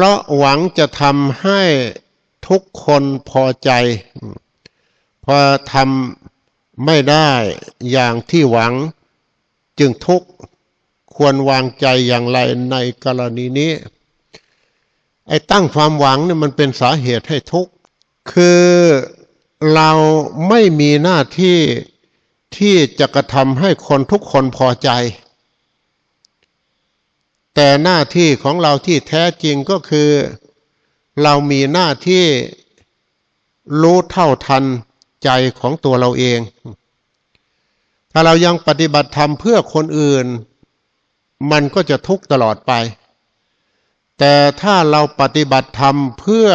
ราะหวังจะทำให้ทุกคนพอใจ พอทำไม่ได้อย่างที่หวังจึงทุกข์ควรวางใจอย่างไรในกรณีนี้ ไอ้ตั้งความหวังเนี่ยมันเป็นสาเหตุให้ทุกข์คือเราไม่มีหน้าที่ที่จะกระทำให้คนทุกคนพอใจ แต่หน้าที่ของเราที่แท้จริงก็คือ เรามีหน้าที่รู้เท่าทันใจของตัวเราเอง ถ้าเรายังปฏิบัติธรรมเพื่อคนอื่น มันก็จะทุกข์ตลอดไป แต่ถ้าเราปฏิบัติธรรมเพื่อ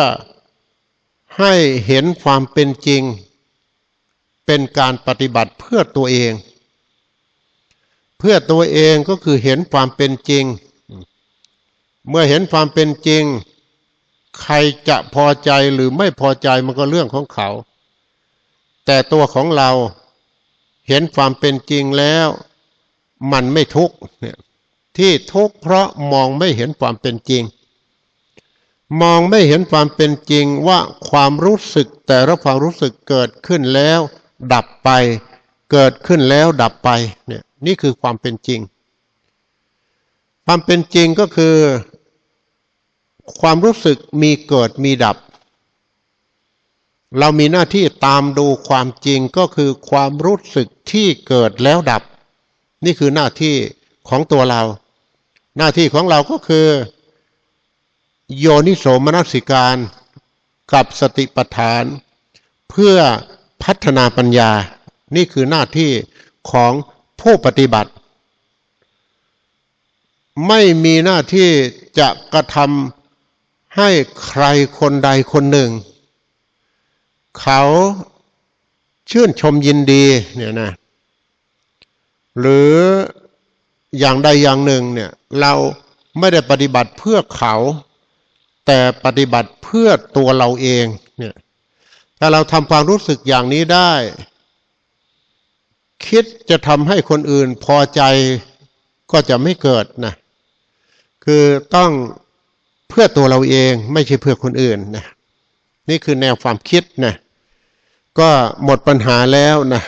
ให้เห็นความเป็นจริง เป็นการปฏิบัติเพื่อตัวเอง เพื่อตัวเองก็คือเห็นความเป็นจริง เมื่อเห็นความเป็นจริง ใครจะพอใจหรือไม่พอใจมันก็เรื่องของเขา แต่ตัวของเราเห็นความเป็นจริงแล้ว มันไม่ทุกข์เนี่ยที่ทุกข์เพราะมองไม่เห็นความเป็นจริง มองไม่เห็นความเป็นจริงว่าความรู้สึกแต่ละความรู้สึกเกิดขึ้นแล้ว ดับไป เกิดขึ้นแล้วดับไปเนี่ยนี่คือความเป็นจริง ความเป็นจริงก็คือ ความรู้สึกมีเกิดมีดับ เรามีหน้าที่ตามดูความจริงก็คือความรู้สึกที่เกิดแล้วดับ นี่คือหน้าที่ของตัวเรา หน้าที่ของเราก็คือ โยนิโสมนสิการกับสติปัฏฐาน เพื่อพัฒนาปัญญา นี่คือหน้าที่ของผู้ปฏิบัติ ไม่มีหน้าที่จะกระทำ ให้ใครคนใดคนหนึ่ง เขาชื่นชมยินดีเนี่ยนะหรืออย่างใดอย่างหนึ่งเนี่ยเราไม่ได้ปฏิบัติเพื่อเขา แต่ปฏิบัติเพื่อตัวเราเองเนี่ยถ้าเราทำความรู้สึกอย่างนี้ได้ คิดจะทำให้คนอื่นพอใจก็จะไม่เกิดนะคือต้อง พื่อตัวเราเองไม่ใช่เพื่อคนอื่นนะนี่คือแนวความคิดนะก็หมดปัญหาแล้วนะ